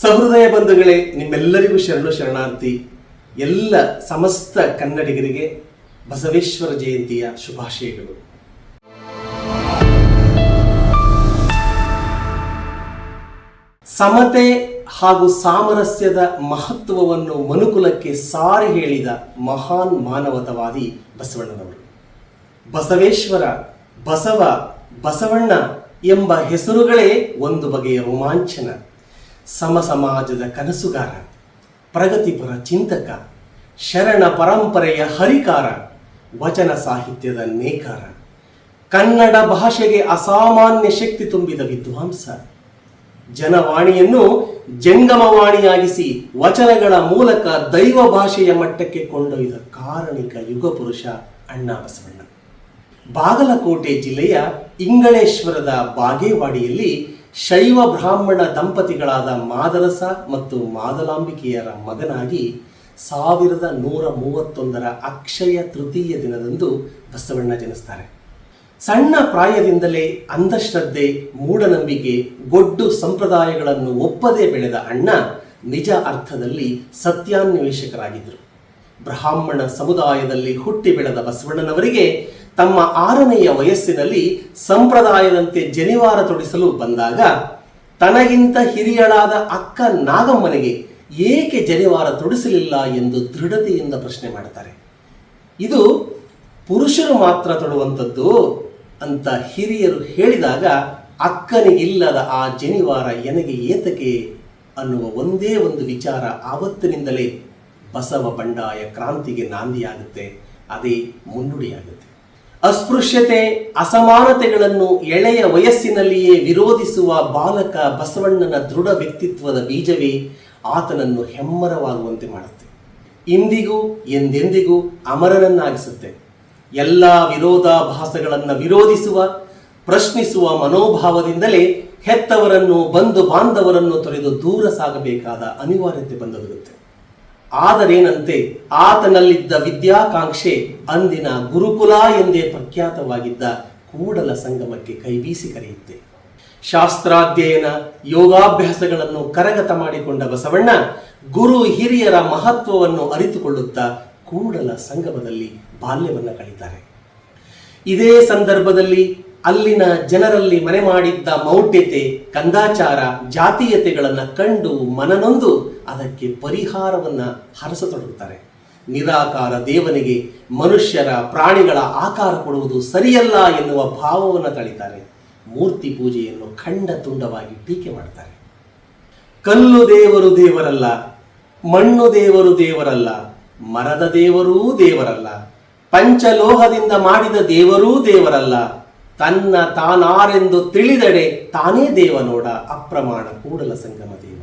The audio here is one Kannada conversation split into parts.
ಸಹೃದಯ ಬಂಧುಗಳೇ, ನಿಮ್ಮೆಲ್ಲರಿಗೂ ಶರಣು ಶರಣಾರ್ಥಿ. ಎಲ್ಲ ಸಮಸ್ತ ಕನ್ನಡಿಗರಿಗೆ ಬಸವೇಶ್ವರ ಜಯಂತಿಯ ಶುಭಾಶಯಗಳು. ಸಮತೆ ಹಾಗೂ ಸಾಮರಸ್ಯದ ಮಹತ್ವವನ್ನು ಮನುಕುಲಕ್ಕೆ ಸಾರಿ ಹೇಳಿದ ಮಹಾನ್ ಮಾನವತವಾದಿ ಬಸವಣ್ಣನವರು. ಬಸವೇಶ್ವರ, ಬಸವ, ಬಸವಣ್ಣ ಎಂಬ ಹೆಸರುಗಳೇ ಒಂದು ಬಗೆಯ ರೋಮಾಂಚನ. ಸಮ ಸಮಾಜದ ಕನಸುಗಾರ, ಪ್ರಗತಿಪರ ಚಿಂತಕ, ಶರಣ ಪರಂಪರೆಯ ಹರಿಕಾರ, ವಚನ ಸಾಹಿತ್ಯದ ನೇಕಾರ, ಕನ್ನಡ ಭಾಷೆಗೆ ಅಸಾಮಾನ್ಯ ಶಕ್ತಿ ತುಂಬಿದ ವಿದ್ವಾಂಸ. ಜನವಾಣಿಯನ್ನು ಜಂಗಮವಾಣಿಯಾಗಿಸಿ ವಚನಗಳ ಮೂಲಕ ದೈವ ಭಾಷೆಯ ಮಟ್ಟಕ್ಕೆ ಕೊಂಡೊಯ್ದ ಕಾರಣಿಕ ಯುಗ ಪುರುಷ ಅಣ್ಣ ಬಸವಣ್ಣ. ಬಾಗಲಕೋಟೆ ಜಿಲ್ಲೆಯ ಇಂಗಳೇಶ್ವರದ ಬಾಗೇವಾಡಿಯಲ್ಲಿ ಶೈವ ಬ್ರಾಹ್ಮಣ ದಂಪತಿಗಳಾದ ಮಾದರಸ ಮತ್ತು ಮಾದಲಾಂಬಿಕೆಯರ ಮಗನಾಗಿ ಸಾವಿರದ ನೂರ ಮೂವತ್ತೊಂದರ ಅಕ್ಷಯ ತೃತೀಯ ದಿನದಂದು ಬಸವಣ್ಣ ಜನಿಸ್ತಾರೆ. ಸಣ್ಣ ಪ್ರಾಯದಿಂದಲೇ ಅಂಧಶ್ರದ್ಧೆ, ಮೂಢನಂಬಿಕೆ, ಗೊಡ್ಡು ಸಂಪ್ರದಾಯಗಳನ್ನು ಒಪ್ಪದೆ ಬೆಳೆದ ಅಣ್ಣ ನಿಜ ಅರ್ಥದಲ್ಲಿ ಸತ್ಯಾನ್ವೇಷಕರಾಗಿದ್ದರು. ಬ್ರಾಹ್ಮಣ ಸಮುದಾಯದಲ್ಲಿ ಹುಟ್ಟಿ ಬೆಳೆದ ಬಸವಣ್ಣನವರಿಗೆ ತಮ್ಮ ಆರನೆಯ ವಯಸ್ಸಿನಲ್ಲಿ ಸಂಪ್ರದಾಯದಂತೆ ಜನಿವಾರ ತೊಡಿಸಲು ಬಂದಾಗ, ತನಗಿಂತ ಹಿರಿಯಳಾದ ಅಕ್ಕ ನಾಗಮ್ಮನಿಗೆ ಏಕೆ ಜನಿವಾರ ತೊಡಿಸಲಿಲ್ಲ ಎಂದು ದೃಢತೆಯಿಂದ ಪ್ರಶ್ನೆ ಮಾಡ್ತಾರೆ. ಇದು ಪುರುಷರು ಮಾತ್ರ ತೊಡುವಂಥದ್ದು ಅಂತ ಹಿರಿಯರು ಹೇಳಿದಾಗ, ಅಕ್ಕನಿಗಿಲ್ಲದ ಆ ಜನಿವಾರ ಎನಗೆ ಏತಕೆ ಅನ್ನುವ ಒಂದೇ ಒಂದು ವಿಚಾರ ಆವತ್ತಿನಿಂದಲೇ ಬಸವ ಬಂಡಾಯ ಕ್ರಾಂತಿಗೆ ನಾಂದಿಯಾಗುತ್ತೆ, ಅದೇ ಮುನ್ನುಡಿಯಾಗುತ್ತೆ. ಅಸ್ಪೃಶ್ಯತೆ, ಅಸಮಾನತೆಗಳನ್ನು ಎಳೆಯ ವಯಸ್ಸಿನಲ್ಲಿಯೇ ವಿರೋಧಿಸುವ ಬಾಲಕ ಬಸವಣ್ಣನ ದೃಢ ವ್ಯಕ್ತಿತ್ವದ ಬೀಜವೇ ಆತನನ್ನು ಹೆಮ್ಮರವಾಗುವಂತೆ ಮಾಡುತ್ತೆ. ಇಂದಿಗೂ, ಎಂದೆಂದಿಗೂ ಅಮರನನ್ನಾಗಿಸುತ್ತೆ. ಎಲ್ಲ ವಿರೋಧಾಭಾಸಗಳನ್ನು ವಿರೋಧಿಸುವ, ಪ್ರಶ್ನಿಸುವ ಮನೋಭಾವದಿಂದಲೇ ಹೆತ್ತವರನ್ನು, ಬಂಧು ಬಾಂಧವರನ್ನು ತೊರೆದು ದೂರ ಸಾಗಬೇಕಾದ ಅನಿವಾರ್ಯತೆ ಬಂದೊದಗುತ್ತೆ. ಆದರೇನಂತೆ ಆತನಲ್ಲಿದ್ದ ವಿದ್ಯಾಕಾಂಕ್ಷೆ ಅಂದಿನ ಗುರುಕುಲ ಎಂದೇ ಪ್ರಖ್ಯಾತವಾಗಿದ್ದ ಕೂಡಲ ಸಂಗಮಕ್ಕೆ ಕೈಬೀಸಿ ಕರೆಯುತ್ತೆ. ಶಾಸ್ತ್ರಾಧ್ಯಯನ, ಯೋಗಾಭ್ಯಾಸಗಳನ್ನು ಕರಗತ ಮಾಡಿಕೊಂಡ ಬಸವಣ್ಣ ಗುರು ಹಿರಿಯರ ಮಹತ್ವವನ್ನು ಅರಿತುಕೊಳ್ಳುತ್ತಾ ಕೂಡಲ ಸಂಗಮದಲ್ಲಿ ಬಾಲ್ಯವನ್ನು ಕಳೀತಾರೆ. ಇದೇ ಸಂದರ್ಭದಲ್ಲಿ ಅಲ್ಲಿನ ಜನರಲ್ಲಿ ಮನೆ ಮಾಡಿದ್ದ ಮೌಢ್ಯತೆ, ಕಂದಾಚಾರ, ಜಾತೀಯತೆಗಳನ್ನು ಕಂಡು ಮನನೊಂದು ಅದಕ್ಕೆ ಪರಿಹಾರವನ್ನ ಹರಸತೊಡಗುತ್ತಾರೆ. ನಿರಾಕಾರ ದೇವನಿಗೆ ಮನುಷ್ಯರ ಪ್ರಾಣಿಗಳ ಆಕಾರ ಕೊಡುವುದು ಸರಿಯಲ್ಲ ಎನ್ನುವ ಭಾವವನ್ನು ತಳಿತಾರೆ. ಮೂರ್ತಿ ಪೂಜೆಯನ್ನು ಖಂಡ ತುಂಡವಾಗಿ ಟೀಕೆ ಮಾಡ್ತಾರೆ. ಕಲ್ಲು ದೇವರು ದೇವರಲ್ಲ, ಮಣ್ಣು ದೇವರು ದೇವರಲ್ಲ, ಮರದ ದೇವರೂ ದೇವರಲ್ಲ, ಪಂಚಲೋಹದಿಂದ ಮಾಡಿದ ದೇವರೂ ದೇವರಲ್ಲ ತನ್ನ ತಾನಾರೆಂದು ತಿಳಿದಡೆ ತಾನೇ ದೇವ ನೋಡ ಅಪ್ರಮಾಣ ಕೂಡಲ ಸಂಗಮ ದೇವ.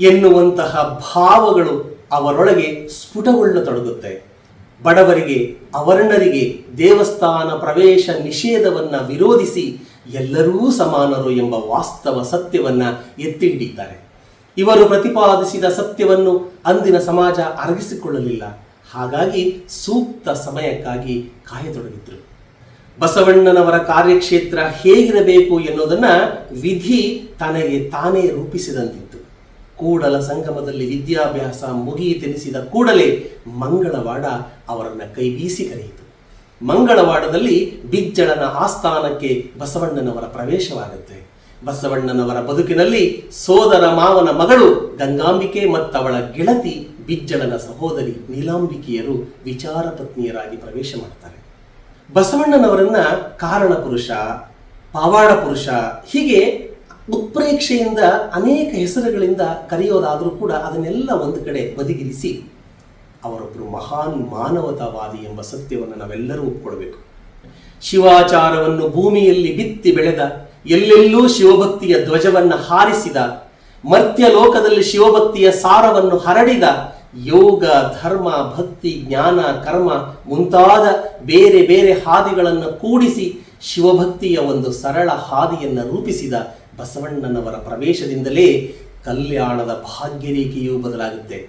ಎನ್ನುವಂತಹ ಭಾವಗಳು ಅವರೊಳಗೆ ಸ್ಫುಟಗೊಳ್ಳತೊಡಗುತ್ತೆ ಬಡವರಿಗೆ, ಅವರ್ಣರಿಗೆ ದೇವಸ್ಥಾನ ಪ್ರವೇಶ ನಿಷೇಧವನ್ನ ವಿರೋಧಿಸಿ ಎಲ್ಲರೂ ಸಮಾನರು ಎಂಬ ವಾಸ್ತವ ಸತ್ಯವನ್ನ ಎತ್ತಿ ಹಿಡಿದ್ದಾರೆ ಇವರು ಪ್ರತಿಪಾದಿಸಿದ ಸತ್ಯವನ್ನು ಅಂದಿನ ಸಮಾಜ ಅರಗಿಸಿಕೊಳ್ಳಲಿಲ್ಲ. ಹಾಗಾಗಿ ಸೂಕ್ತ ಸಮಯಕ್ಕಾಗಿ ಕಾಯತೊಡಗಿದ್ರು. ಬಸವಣ್ಣನವರ ಕಾರ್ಯಕ್ಷೇತ್ರ ಹೇಗಿರಬೇಕು ಎನ್ನುವುದನ್ನ ವಿಧಿ ತನಗೆ ತಾನೇ ರೂಪಿಸಿದಂತಿತ್ತು. ಕೂಡಲ ಸಂಗಮದಲ್ಲಿ ವಿದ್ಯಾಭ್ಯಾಸ ಮುಗಿಯಿತೆನಿಸಿದ ಕೂಡಲೇ ಮಂಗಳವಾಡ ಅವರನ್ನ ಕೈಬೀಸಿ ಕರೆಯಿತು. ಮಂಗಳವಾಡದಲ್ಲಿ ಬಿಜ್ಜಳನ ಆಸ್ಥಾನಕ್ಕೆ ಬಸವಣ್ಣನವರ ಪ್ರವೇಶವಾಗುತ್ತೆ. ಬಸವಣ್ಣನವರ ಬದುಕಿನಲ್ಲಿ ಸೋದರ ಮಾವನ ಮಗಳು ಗಂಗಾಂಬಿಕೆ ಮತ್ತವಳ ಗೆಳತಿ ಬಿಜ್ಜಳನ ಸಹೋದರಿ ನೀಲಾಂಬಿಕೆಯರು ವಿಚಾರ ಪತ್ನಿಯರಾಗಿ ಪ್ರವೇಶ ಮಾಡ್ತಾರೆ. ಬಸವಣ್ಣನವರನ್ನ ಕಾರಣ ಪುರುಷ, ಪಾವಾಡ ಪುರುಷ, ಹೀಗೆ ಉತ್ಪ್ರೇಕ್ಷೆಯಿಂದ ಅನೇಕ ಹೆಸರುಗಳಿಂದ ಕರೆಯೋದಾದರೂ ಕೂಡ ಅದನ್ನೆಲ್ಲ ಒಂದು ಕಡೆ ಬದಿಗಿರಿಸಿ ಅವರೊಬ್ಬರು ಮಹಾನ್ ಮಾನವತಾವಾದಿ ಎಂಬ ಸತ್ಯವನ್ನು ನಾವೆಲ್ಲರೂ ಒಪ್ಕೊಳ್ಬೇಕು. ಶಿವಾಚಾರವನ್ನು ಭೂಮಿಯಲ್ಲಿ ಬಿತ್ತಿ ಬೆಳೆದ, ಎಲ್ಲೆಲ್ಲೂ ಶಿವಭಕ್ತಿಯ ಧ್ವಜವನ್ನು ಹಾರಿಸಿದ, ಮರ್ತ್ಯ ಲೋಕದಲ್ಲಿ ಶಿವಭಕ್ತಿಯ ಸಾರವನ್ನು ಹರಡಿದ ಯೋಗ, ಧರ್ಮ, ಭಕ್ತಿ, ಜ್ಞಾನ, ಕರ್ಮ ಮುಂತಾದ ಬೇರೆ ಬೇರೆ ಹಾದಿಗಳನ್ನು ಕೂಡಿಸಿ ಶಿವಭಕ್ತಿಯ ಒಂದು ಸರಳ ಹಾದಿಯನ್ನು ರೂಪಿಸಿದ ಬಸವಣ್ಣನವರ ಪ್ರವೇಶದಿಂದಲೇ ಕಲ್ಯಾಣದ ಭಾಗ್ಯರೇಖೆಯೂ ಬದಲಾಗುತ್ತೆ.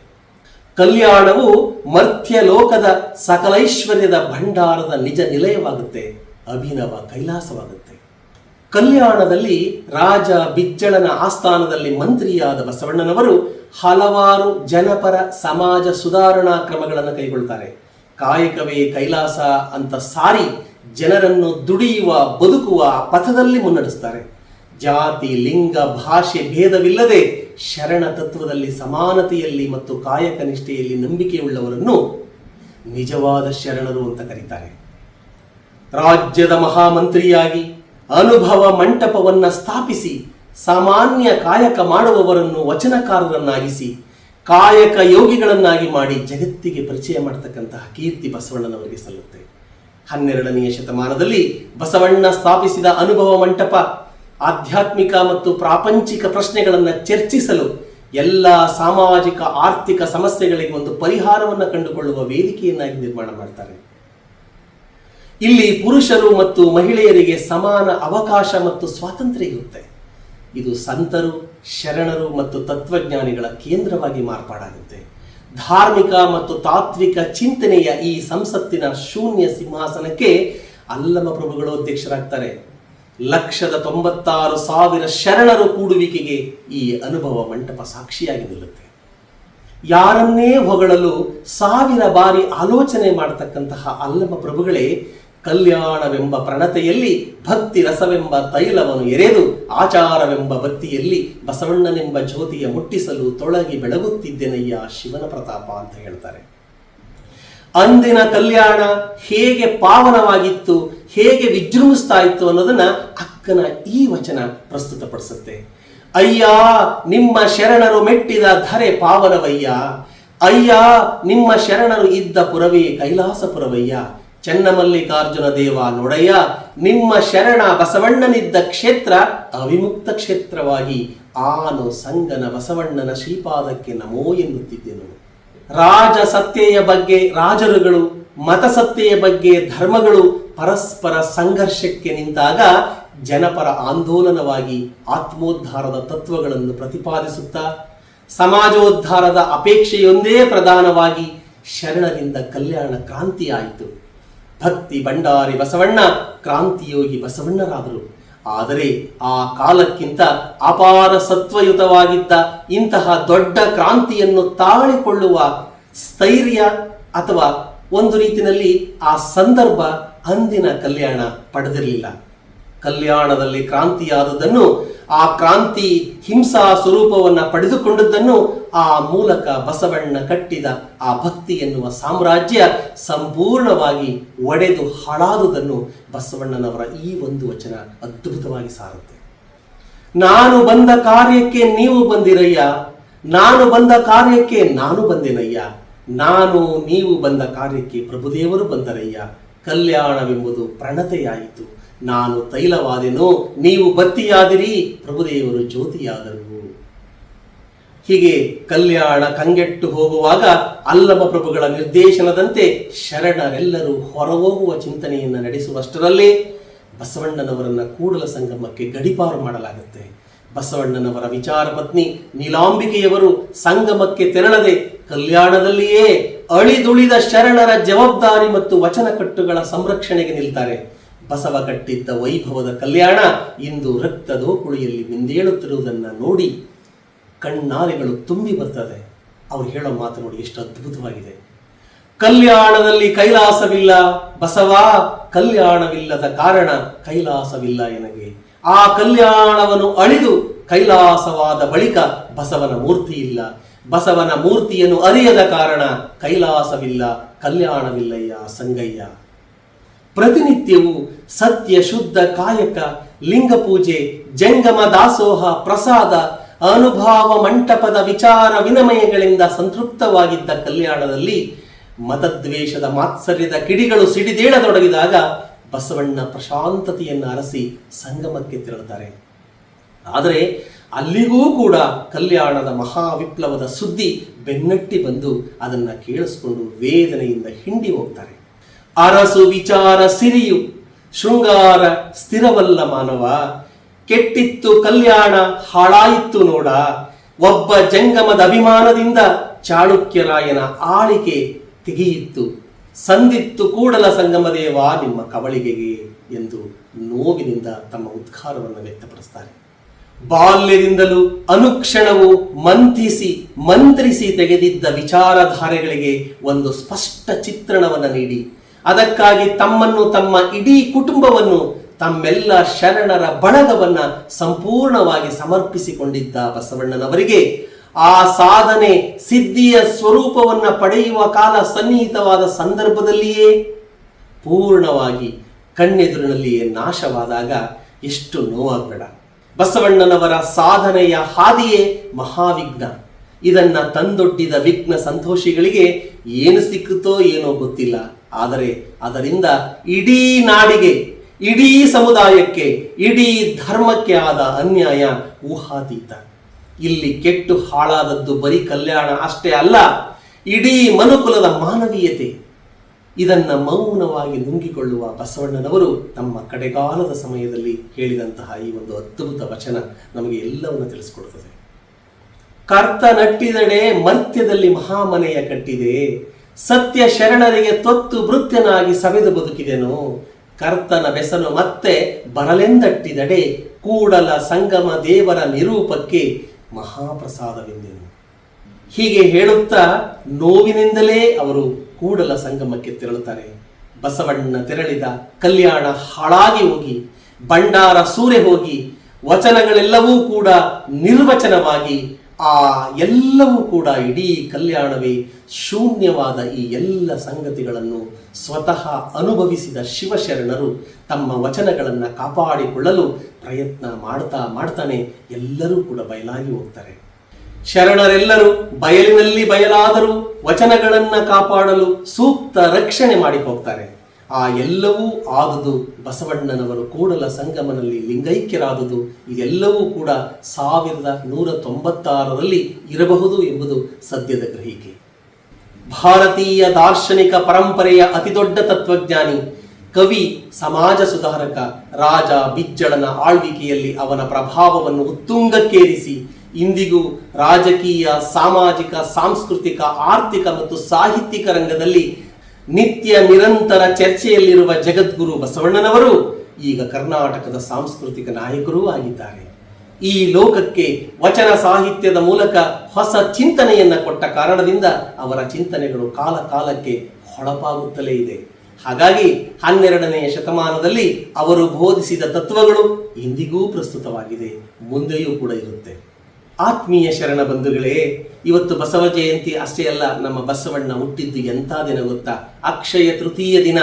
ಕಲ್ಯಾಣವು ಮರ್ತ್ಯ ಲೋಕದ ಸಕಲೈಶ್ವರ್ಯದ ಭಂಡಾರದ ನಿಜ ನಿಲಯವಾಗುತ್ತೆ, ಅಭಿನವ ಕೈಲಾಸವಾಗುತ್ತೆ. ಕಲ್ಯಾಣದಲ್ಲಿ ರಾಜ ಬಿಜ್ಜಳನ ಆಸ್ಥಾನದಲ್ಲಿ ಮಂತ್ರಿಯಾದ ಬಸವಣ್ಣನವರು ಹಲವಾರು ಜನಪರ ಸಮಾಜ ಸುಧಾರಣಾ ಕ್ರಮಗಳನ್ನು ಕೈಗೊಳ್ತಾರೆ. ಕಾಯಕವೇ ಕೈಲಾಸ ಅಂತ ಸಾರಿ ಜನರನ್ನು ದುಡಿಯುವ, ಬದುಕುವ ಪಥದಲ್ಲಿ ಮುನ್ನಡೆಸ್ತಾರೆ. ಜಾತಿ, ಲಿಂಗ, ಭಾಷೆ ಭೇದವಿಲ್ಲದೆ ಶರಣ ತತ್ವದಲ್ಲಿ ಸಮಾನತೆಯಲ್ಲಿ ಮತ್ತು ಕಾಯಕ ನಿಷ್ಠೆಯಲ್ಲಿ ನಂಬಿಕೆಯುಳ್ಳವರನ್ನು ನಿಜವಾದ ಶರಣರು ಅಂತ ಕರೀತಾರೆ. ರಾಜ್ಯದ ಮಹಾಮಂತ್ರಿಯಾಗಿ ಅನುಭವ ಮಂಟಪವನ್ನ ಸ್ಥಾಪಿಸಿ ಸಾಮಾನ್ಯ ಕಾಯಕ ಮಾಡುವವರನ್ನು ವಚನಕಾರರನ್ನಾಗಿಸಿ ಕಾಯಕ ಯೋಗಿಗಳನ್ನಾಗಿ ಮಾಡಿ ಜಗತ್ತಿಗೆ ಪರಿಚಯ ಮಾಡತಕ್ಕಂತಹ ಕೀರ್ತಿ ಬಸವಣ್ಣನವರಿಗೆ ಸಲ್ಲುತ್ತೆ ಹನ್ನೆರಡನೆಯ ಶತಮಾನದಲ್ಲಿ ಬಸವಣ್ಣ ಸ್ಥಾಪಿಸಿದ ಅನುಭವ ಮಂಟಪ ಆಧ್ಯಾತ್ಮಿಕ ಮತ್ತು ಪ್ರಾಪಂಚಿಕ ಪ್ರಶ್ನೆಗಳನ್ನು ಚರ್ಚಿಸಲು ಎಲ್ಲ ಸಾಮಾಜಿಕ, ಆರ್ಥಿಕ ಸಮಸ್ಯೆಗಳಿಗೆ ಒಂದು ಪರಿಹಾರವನ್ನು ಕಂಡುಕೊಳ್ಳುವ ವೇದಿಕೆಯನ್ನಾಗಿ ನಿರ್ಮಾಣ ಮಾಡ್ತಾರೆ. ಇಲ್ಲಿ ಪುರುಷರು ಮತ್ತು ಮಹಿಳೆಯರಿಗೆ ಸಮಾನ ಅವಕಾಶ ಮತ್ತು ಸ್ವಾತಂತ್ರ್ಯ ಇರುತ್ತೆ. ಇದು ಸಂತರು, ಶರಣರು ಮತ್ತು ತತ್ವಜ್ಞಾನಿಗಳ ಕೇಂದ್ರವಾಗಿ ಮಾರ್ಪಾಡಾಗುತ್ತೆ. ಧಾರ್ಮಿಕ ಮತ್ತು ತಾತ್ವಿಕ ಚಿಂತನೆಯ ಈ ಸಂಸತ್ತಿನ ಶೂನ್ಯ ಸಿಂಹಾಸನಕ್ಕೆ ಅಲ್ಲಮ ಪ್ರಭುಗಳು ಅಧ್ಯಕ್ಷರಾಗ್ತಾರೆ. ಲಕ್ಷದ ತೊಂಬತ್ತಾರು ಸಾವಿರ ಶರಣರು ಕೂಡುವಿಕೆಗೆ ಈ ಅನುಭವ ಮಂಟಪ ಸಾಕ್ಷಿಯಾಗಿ ನಿಲ್ಲುತ್ತೆ. ಯಾರನ್ನೇ ಹೊಗಳಲು ಸಾವಿರ ಬಾರಿ ಆಲೋಚನೆ ಮಾಡತಕ್ಕಂತಹ ಅಲ್ಲಮ ಪ್ರಭುಗಳೇ ಕಲ್ಯಾಣವೆಂಬ ಪ್ರಣತೆಯಲ್ಲಿ, ಭಕ್ತಿ ರಸವೆಂಬ ತೈಲವನ್ನು ಎರೆದು, ಆಚಾರವೆಂಬ ಬತ್ತಿಯಲ್ಲಿ ಬಸವಣ್ಣನೆಂಬ ಜ್ಯೋತಿಯ ಮುಟ್ಟಿಸಲು ತೊಳಗಿ ಬೆಳಗುತ್ತಿದ್ದೆನಯ್ಯ ಶಿವನ ಪ್ರತಾಪ ಅಂತ ಹೇಳ್ತಾರೆ. ಅಂದಿನ ಕಲ್ಯಾಣ ಹೇಗೆ ಪಾವನವಾಗಿತ್ತು, ಹೇಗೆ ವಿಜೃಂಭಿಸ್ತಾ ಇತ್ತು ಅನ್ನೋದನ್ನ ಅಕ್ಕನ ಈ ವಚನ ಪ್ರಸ್ತುತಪಡಿಸುತ್ತೆ. ಅಯ್ಯ, ನಿಮ್ಮ ಶರಣರು ಮೆಟ್ಟಿದ ಧರೆ ಪಾವನವಯ್ಯ. ಅಯ್ಯ, ನಿಮ್ಮ ಶರಣರು ಇದ್ದ ಪುರವೇ ಕೈಲಾಸಪುರವಯ್ಯ. ಚನ್ನಮಲ್ಲಿಕಾರ್ಜುನ ದೇವ ನೊಡೆಯ ನಿಮ್ಮ ಶರಣ ಬಸವಣ್ಣನಿದ್ದ ಕ್ಷೇತ್ರ ಅವಿಮುಕ್ತ ಕ್ಷೇತ್ರವಾಗಿ ಆನು ಸಂಗನ ಬಸವಣ್ಣನ ಶ್ರೀಪಾದಕ್ಕೆ ನಮೋ ಎನ್ನುತ್ತಿದ್ದೆನು. ರಾಜ ಸತ್ಯೆಯ ಬಗ್ಗೆ ರಾಜರುಗಳು ಮತಸತ್ತೆಯ ಬಗ್ಗೆ ಧರ್ಮಗಳು ಪರಸ್ಪರ ಸಂಘರ್ಷಕ್ಕೆ ನಿಂತಾಗ ಜನಪರ ಆಂದೋಲನವಾಗಿ ಆತ್ಮೋದ್ಧಾರದ ತತ್ವಗಳನ್ನು ಪ್ರತಿಪಾದಿಸುತ್ತಾ, ಸಮಾಜೋದ್ಧಾರದ ಅಪೇಕ್ಷೆಯೊಂದೇ ಪ್ರಧಾನವಾಗಿ ಶರಣರಿಂದ ಕಲ್ಯಾಣ ಕ್ರಾಂತಿಯಾಯಿತು. ಭಕ್ತಿ ಭಂಡಾರಿ ಬಸವಣ್ಣ, ಕ್ರಾಂತಿಯೋಗಿ ಬಸವಣ್ಣರಾದರು. ಆದರೆ ಆ ಕಾಲಕ್ಕಿಂತ ಅಪಾರ ಸತ್ವಯುತವಾಗಿದ್ದ ಇಂತಹ ದೊಡ್ಡ ಕ್ರಾಂತಿಯನ್ನು ತಾಳಿಕೊಳ್ಳುವ ಸ್ಥೈರ್ಯ ಅಥವಾ ಒಂದು ರೀತಿಯಲ್ಲಿ ಆ ಸಂದರ್ಭ ಅಂದಿನ ಕಲ್ಯಾಣ ಪಡೆದಿರಲಿಲ್ಲ. ಕಲ್ಯಾಣದಲ್ಲಿ ಕ್ರಾಂತಿಯಾದದನ್ನು ಆ ಕ್ರಾಂತಿ ಹಿಂಸಾ ಸ್ವರೂಪವನ್ನು ಪಡೆದುಕೊಂಡದ್ದನ್ನು ಆ ಮೂಲಕ ಬಸವಣ್ಣ ಕಟ್ಟಿದ ಆ ಭಕ್ತಿ ಎನ್ನುವ ಸಾಮ್ರಾಜ್ಯ ಸಂಪೂರ್ಣವಾಗಿ ಒಡೆದು ಹಾಳಾದುದನ್ನು ಬಸವಣ್ಣನವರ ಈ ಒಂದು ವಚನ ಅದ್ಭುತವಾಗಿ ಸಾರುತ್ತೆ. ನಾನು ಬಂದ ಕಾರ್ಯಕ್ಕೆ ನೀವು ಬಂದಿರಯ್ಯ, ನಾನು ಬಂದ ಕಾರ್ಯಕ್ಕೆ ನಾನು ಬಂದೆನಯ್ಯ, ನಾನು ನೀವು ಬಂದ ಕಾರ್ಯಕ್ಕೆ ಪ್ರಭುದೇವರು ಬಂದರಯ್ಯ, ಕಲ್ಯಾಣವೆಂಬುದು ಪ್ರಣತೆಯಾಯಿತು. ನಾನು ತೈಲವಾದೆನು, ನೀವು ಬತ್ತಿಯಾದಿರಿ, ಪ್ರಭುದೇವರು ಜ್ಯೋತಿಯಾದರು. ಹೀಗೆ ಕಲ್ಯಾಣ ಕಂಗೆಟ್ಟು ಹೋಗುವಾಗ ಅಲ್ಲಮ ಪ್ರಭುಗಳ ನಿರ್ದೇಶನದಂತೆ ಶರಣರೆಲ್ಲರೂ ಹೊರಹೋಗುವ ಚಿಂತನೆಯನ್ನು ನಡೆಸುವಷ್ಟರಲ್ಲೇ ಬಸವಣ್ಣನವರನ್ನ ಕೂಡಲ ಸಂಗಮಕ್ಕೆ ಗಡಿಪಾರು ಮಾಡಲಾಗುತ್ತೆ. ಬಸವಣ್ಣನವರ ವಿಚಾರ ಪತ್ನಿ ನೀಲಾಂಬಿಕೆಯವರು ಸಂಗಮಕ್ಕೆ ತೆರಳದೆ ಕಲ್ಯಾಣದಲ್ಲಿಯೇ ಅಳಿದುಳಿದ ಶರಣರ ಜವಾಬ್ದಾರಿ ಮತ್ತು ವಚನಕಟ್ಟುಗಳ ಸಂರಕ್ಷಣೆಗೆ ನಿಲ್ತಾರೆ. ಬಸವ ಕಟ್ಟಿದ್ದ ವೈಭವದ ಕಲ್ಯಾಣ ಇಂದು ರಕ್ತದೋಕುಳಿಯಲ್ಲಿ ಮಿಂದೇಳುತ್ತಿರುವುದನ್ನು ನೋಡಿ ಕಣ್ಣಾಲೆಗಳು ತುಂಬಿ ಬರ್ತದೆ. ಅವ್ರು ಹೇಳೋ ಮಾತು ನೋಡಿ ಎಷ್ಟು ಅದ್ಭುತವಾಗಿದೆ. ಕಲ್ಯಾಣದಲ್ಲಿ ಕೈಲಾಸವಿಲ್ಲ ಬಸವ, ಕಲ್ಯಾಣವಿಲ್ಲದ ಕಾರಣ ಕೈಲಾಸವಿಲ್ಲ ಎನಗೆ. ಆ ಕಲ್ಯಾಣವನ್ನು ಅಳಿದು ಕೈಲಾಸವಾದ ಬಳಿಕ ಬಸವನ ಮೂರ್ತಿ ಇಲ್ಲ. ಬಸವನ ಮೂರ್ತಿಯನ್ನು ಅರಿಯದ ಕಾರಣ ಕೈಲಾಸವಿಲ್ಲ, ಕಲ್ಯಾಣವಿಲ್ಲಯ್ಯ ಸಂಗಯ್ಯ. ಪ್ರತಿನಿತ್ಯವೂ ಸತ್ಯ, ಶುದ್ಧ, ಕಾಯಕ, ಲಿಂಗ ಪೂಜೆ, ಜಂಗಮ, ದಾಸೋಹ, ಪ್ರಸಾದ, ಅನುಭಾವ ಮಂಟಪದ ವಿಚಾರ ವಿನಿಮಯಗಳಿಂದ ಸಂತೃಪ್ತವಾಗಿದ್ದ ಕಲ್ಯಾಣದಲ್ಲಿ ಮತದ್ವೇಷದ ಮಾತ್ಸರ್ಯದ ಕಿಡಿಗಳು ಸಿಡಿದೇಳತೊಡಗಿದಾಗ ಬಸವಣ್ಣ ಪ್ರಶಾಂತತೆಯನ್ನು ಅರಸಿ ಸಂಗಮಕ್ಕೆ ತೆರಳುತ್ತಾರೆ. ಆದರೆ ಅಲ್ಲಿಗೂ ಕೂಡ ಕಲ್ಯಾಣದ ಮಹಾ ವಿಪ್ಲವದ ಸುದ್ದಿ ಬೆನ್ನಟ್ಟಿ ಬಂದು ಅದನ್ನು ಕೇಳಿಸ್ಕೊಂಡು ವೇದನೆಯಿಂದ ಹಿಂಡಿ ಹೋಗ್ತಾರೆ. ಅರಸು ವಿಚಾರ ಸಿರಿಯು, ಶೃಂಗಾರ ಸ್ಥಿರವಲ್ಲ ಮಾನವ. ಕೆಟ್ಟಿತ್ತು ಕಲ್ಯಾಣ, ಹಾಳಾಯಿತ್ತು ನೋಡ. ಒಬ್ಬ ಜಂಗಮದ ಅಭಿಮಾನದಿಂದ ಚಾಳುಕ್ಯರಾಯನ ಆಳಿಕೆ ತೆಗೆಯಿತ್ತು. ಸಂದಿತ್ತು ಕೂಡಲ ಸಂಗಮದೇವ ನಿಮ್ಮ ಕವಳಿಗೆಗೆ ಎಂದು ನೋವಿನಿಂದ ತಮ್ಮ ಉದ್ಘಾರವನ್ನು ವ್ಯಕ್ತಪಡಿಸ್ತಾರೆ. ಬಾಲ್ಯದಿಂದಲೂ ಅನುಕ್ಷಣವು ಮಂಥಿಸಿ, ಮಂತ್ರಿಸಿ ತೆಗೆದಿದ್ದ ವಿಚಾರಧಾರೆಗಳಿಗೆ ಒಂದು ಸ್ಪಷ್ಟ ಚಿತ್ರಣವನ್ನು ನೀಡಿ ಅದಕ್ಕಾಗಿ ತಮ್ಮನ್ನು ತಮ್ಮ ಇಡೀ ಕುಟುಂಬವನ್ನು ತಮ್ಮೆಲ್ಲ ಶರಣರ ಬಳಗವನ್ನ ಸಂಪೂರ್ಣವಾಗಿ ಸಮರ್ಪಿಸಿಕೊಂಡಿದ್ದ ಬಸವಣ್ಣನವರಿಗೆ ಆ ಸಾಧನೆ ಸಿದ್ಧಿಯ ಸ್ವರೂಪವನ್ನ ಪಡೆಯುವ ಕಾಲ ಸನ್ನಿಹಿತವಾದ ಸಂದರ್ಭದಲ್ಲಿಯೇ ಪೂರ್ಣವಾಗಿ ಕಣ್ಣೆದುರಿನಲ್ಲಿಯೇ ನಾಶವಾದಾಗ ಎಷ್ಟು ನೋವಾಗಬೇಡ. ಬಸವಣ್ಣನವರ ಸಾಧನೆಯ ಹಾದಿಯೇ ಮಹಾವಿಘ್ನ. ಇದನ್ನ ತಂದೊಡ್ಡಿದ ವಿಘ್ನ ಸಂತೋಷಿಗಳಿಗೆ ಏನು ಸಿಕ್ಕುತ್ತೋ ಏನೋ ಗೊತ್ತಿಲ್ಲ. ಆದರೆ ಅದರಿಂದ ಇಡೀ ನಾಡಿಗೆ, ಇಡೀ ಸಮುದಾಯಕ್ಕೆ, ಇಡೀ ಧರ್ಮಕ್ಕೆ ಆದ ಅನ್ಯಾಯ ಊಹಾತೀತ. ಇಲ್ಲಿ ಕೆಟ್ಟು ಹಾಳಾದದ್ದು ಬರೀ ಕಲ್ಯಾಣ ಅಷ್ಟೇ ಅಲ್ಲ, ಇಡೀ ಮನುಕುಲದ ಮಾನವೀಯತೆ. ಇದನ್ನ ಮೌನವಾಗಿ ನುಂಗಿಕೊಳ್ಳುವ ಬಸವಣ್ಣನವರು ತಮ್ಮ ಕಡೆಗಾಲದ ಸಮಯದಲ್ಲಿ ಹೇಳಿದಂತಹ ಈ ಒಂದು ಅದ್ಭುತ ವಚನ ನಮಗೆ ಎಲ್ಲವನ್ನು ತಿಳಿಸಿಕೊಡುತ್ತದೆ ಕರ್ತ ನಟ್ಟಿದಡೆ ಮರ್ತ್ಯದಲ್ಲಿ ಮಹಾಮನೆಯ ಕಟ್ಟಿದೆ. ಸತ್ಯ ಶರಣರಿಗೆ ತೊತ್ತು ಭೃತ್ಯನಾಗಿ ಸವೆದು ಬದುಕಿದೆನು. ಕರ್ತನ ಬೆಸನು ಮತ್ತೆ ಬರಲೆಂದಟ್ಟಿದಡೆ ಕೂಡಲ ಸಂಗಮ ದೇವರ ನಿರೂಪಕ್ಕೆ ಮಹಾಪ್ರಸಾದವೆಂದೆನು. ಹೀಗೆ ಹೇಳುತ್ತಾ ನೋವಿನಿಂದಲೇ ಅವರು ಕೂಡಲ ಸಂಗಮಕ್ಕೆ ತೆರಳುತ್ತಾರೆ. ಬಸವಣ್ಣ ತೆರಳಿದ ಕಲ್ಯಾಣ ಹಾಳಾಗಿ ಹೋಗಿ, ಭಂಡಾರ ಸೂರೆ ಹೋಗಿ, ವಚನಗಳೆಲ್ಲವೂ ಕೂಡ ನಿರ್ವಚನವಾಗಿ ಆ ಎಲ್ಲವೂ ಕೂಡ ಇಡೀ ಕಲ್ಯಾಣವೇ ಶೂನ್ಯವಾದ ಈ ಎಲ್ಲ ಸಂಗತಿಗಳನ್ನು ಸ್ವತಃ ಅನುಭವಿಸಿದ ಶಿವಶರಣರು ತಮ್ಮ ವಚನಗಳನ್ನು ಕಾಪಾಡಿಕೊಳ್ಳಲು ಪ್ರಯತ್ನ ಮಾಡ್ತಾ ಮಾಡ್ತಾನೆ ಎಲ್ಲರೂ ಕೂಡ ಬಯಲಾಗಿ ಹೋಗ್ತಾರೆ. ಶರಣರೆಲ್ಲರೂ ಬಯಲಿನಲ್ಲಿ ಬಯಲಾದರೂ ವಚನಗಳನ್ನು ಕಾಪಾಡಲು ಸೂಕ್ತ ರಕ್ಷಣೆ ಮಾಡಿ ಹೋಗ್ತಾರೆ ಆ ಎಲ್ಲವೂ ಆದುದು ಬಸವಣ್ಣನವರು ಕೂಡಲ ಸಂಗಮನಲ್ಲಿ ಲಿಂಗೈಕ್ಯರಾದುದು. ಇದೆಲ್ಲವೂ ಕೂಡ ಸಾವಿರದ ನೂರ ತೊಂಬತ್ತಾರರಲ್ಲಿ ಇರಬಹುದು ಎಂಬುದು ಸದ್ಯದ ಗ್ರಹಿಕೆ. ಭಾರತೀಯ ದಾರ್ಶನಿಕ ಪರಂಪರೆಯ ಅತಿದೊಡ್ಡ ತತ್ವಜ್ಞಾನಿ, ಕವಿ, ಸಮಾಜ ಸುಧಾರಕ, ರಾಜ ಬಿಜ್ಜಳನ ಆಳ್ವಿಕೆಯಲ್ಲಿ ಅವನ ಪ್ರಭಾವವನ್ನು ಉತ್ತುಂಗಕ್ಕೇರಿಸಿ ಇಂದಿಗೂ ರಾಜಕೀಯ, ಸಾಮಾಜಿಕ, ಸಾಂಸ್ಕೃತಿಕ, ಆರ್ಥಿಕ ಮತ್ತು ಸಾಹಿತ್ಯಿಕ ರಂಗದಲ್ಲಿ ನಿತ್ಯ ನಿರಂತರ ಚರ್ಚೆಯಲ್ಲಿರುವ ಜಗದ್ಗುರು ಬಸವಣ್ಣನವರು ಈಗ ಕರ್ನಾಟಕದ ಸಾಂಸ್ಕೃತಿಕ ನಾಯಕರೂ ಆಗಿದ್ದಾರೆ. ಈ ಲೋಕಕ್ಕೆ ವಚನ ಸಾಹಿತ್ಯದ ಮೂಲಕ ಹೊಸ ಚಿಂತನೆಯನ್ನ ಕೊಟ್ಟ ಕಾರಣದಿಂದ ಅವರ ಚಿಂತನೆಗಳು ಕಾಲ ಕಾಲಕ್ಕೆ ಹೊಳಪಾಗುತ್ತಲೇ ಇದೆ. ಹಾಗಾಗಿ ಹನ್ನೆರಡನೆಯ ಶತಮಾನದಲ್ಲಿ ಅವರು ಬೋಧಿಸಿದ ತತ್ವಗಳು ಇಂದಿಗೂ ಪ್ರಸ್ತುತವಾಗಿದೆ. ಮುಂದೆಯೂ ಕೂಡ ಇರುತ್ತೆ. ಆತ್ಮೀಯ ಶರಣ ಬಂಧುಗಳೇ, ಇವತ್ತು ಬಸವ ಜಯಂತಿ ಅಷ್ಟೇ ಅಲ್ಲ, ನಮ್ಮ ಬಸವಣ್ಣ ಹುಟ್ಟಿದ್ದು ಎಂಥ ದಿನ ಗೊತ್ತಾ? ಅಕ್ಷಯ ತೃತೀಯ ದಿನ.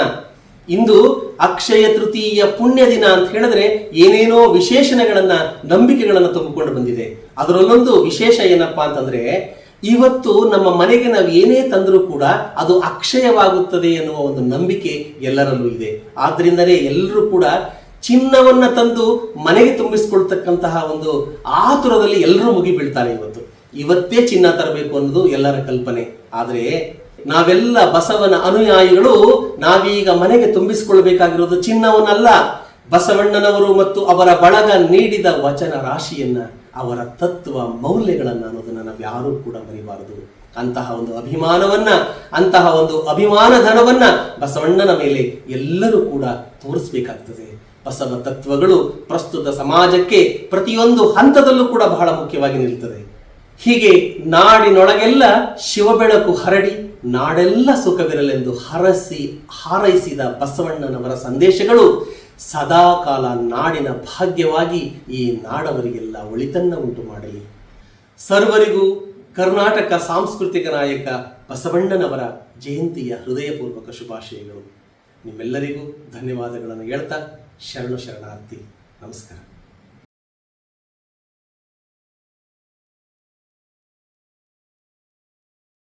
ಇಂದು ಅಕ್ಷಯ ತೃತೀಯ ಪುಣ್ಯ ದಿನ ಅಂತ ಹೇಳಿದ್ರೆ ಏನೇನೋ ವಿಶೇಷಣಗಳನ್ನ, ನಂಬಿಕೆಗಳನ್ನ ತುಂಬಿಕೊಂಡು ಬಂದಿದೆ. ಅದರಲ್ಲೊಂದು ವಿಶೇಷ ಏನಪ್ಪಾ ಅಂತಂದ್ರೆ, ಇವತ್ತು ನಮ್ಮ ಮನೆಗೆ ನಾವು ಏನೇ ತಂದರೂ ಕೂಡ ಅದು ಅಕ್ಷಯವಾಗುತ್ತದೆ ಎನ್ನುವ ಒಂದು ನಂಬಿಕೆ ಎಲ್ಲರಲ್ಲೂ ಇದೆ. ಆದ್ರಿಂದಲೇ ಎಲ್ಲರೂ ಕೂಡ ಚಿನ್ನವನ್ನ ತಂದು ಮನೆಗೆ ತುಂಬಿಸ್ಕೊಳ್ತಕ್ಕಂತಹ ಒಂದು ಆತುರದಲ್ಲಿ ಎಲ್ಲರೂ ಮುಗಿ ಬೀಳ್ತಾರೆ ಇವತ್ತು. ಇವತ್ತೇ ಚಿನ್ನ ತರಬೇಕು ಅನ್ನೋದು ಎಲ್ಲರ ಕಲ್ಪನೆ. ಆದರೆ ನಾವೆಲ್ಲ ಬಸವನ ಅನುಯಾಯಿಗಳು ನಾವೀಗ ಮನೆಗೆ ತುಂಬಿಸಿಕೊಳ್ಬೇಕಾಗಿರೋದು ಚಿನ್ನವನ್ನಲ್ಲ. ಬಸವಣ್ಣನವರು ಮತ್ತು ಅವರ ಬಳಗ ನೀಡಿದ ವಚನ ರಾಶಿಯನ್ನ, ಅವರ ತತ್ವ ಮೌಲ್ಯಗಳನ್ನ ಅನ್ನೋದನ್ನ ನಾವು ಯಾರೂ ಕೂಡ ಮರಿಬಾರದು. ಅಂತಹ ಒಂದು ಅಭಿಮಾನವನ್ನ, ಅಂತಹ ಒಂದು ಅಭಿಮಾನ ಧನವನ್ನ ಬಸವಣ್ಣನ ಮೇಲೆ ಎಲ್ಲರೂ ಕೂಡ ತೋರಿಸ್ಬೇಕಾಗ್ತದೆ. ಬಸವ ತತ್ವಗಳು ಪ್ರಸ್ತುತ ಸಮಾಜಕ್ಕೆ ಪ್ರತಿಯೊಂದು ಹಂತದಲ್ಲೂ ಕೂಡ ಬಹಳ ಮುಖ್ಯವಾಗಿ ನಿಲ್ತದೆ. ಹೀಗೆ ನಾಡಿನೊಳಗೆಲ್ಲ ಶಿವಬೆಳಕು ಹರಡಿ ನಾಡೆಲ್ಲ ಸುಖವಿರಲೆಂದು ಹರಸಿ, ಹಾರೈಸಿದ ಬಸವಣ್ಣನವರ ಸಂದೇಶಗಳು ಸದಾಕಾಲ ನಾಡಿನ ಭಾಗ್ಯವಾಗಿ ಈ ನಾಡವರಿಗೆಲ್ಲ ಒಳಿತನ್ನ ಉಂಟು ಮಾಡಲಿ. ಸರ್ವರಿಗೂ ಕರ್ನಾಟಕ ಸಾಂಸ್ಕೃತಿಕ ನಾಯಕ ಬಸವಣ್ಣನವರ ಜಯಂತಿಯ ಹೃದಯಪೂರ್ವಕ ಶುಭಾಶಯಗಳು. ನಿಮ್ಮೆಲ್ಲರಿಗೂ ಧನ್ಯವಾದಗಳನ್ನು ಹೇಳ್ತಾ ಶರಣು ಶರಣಾರ್ಥಿ ನಮಸ್ಕಾರ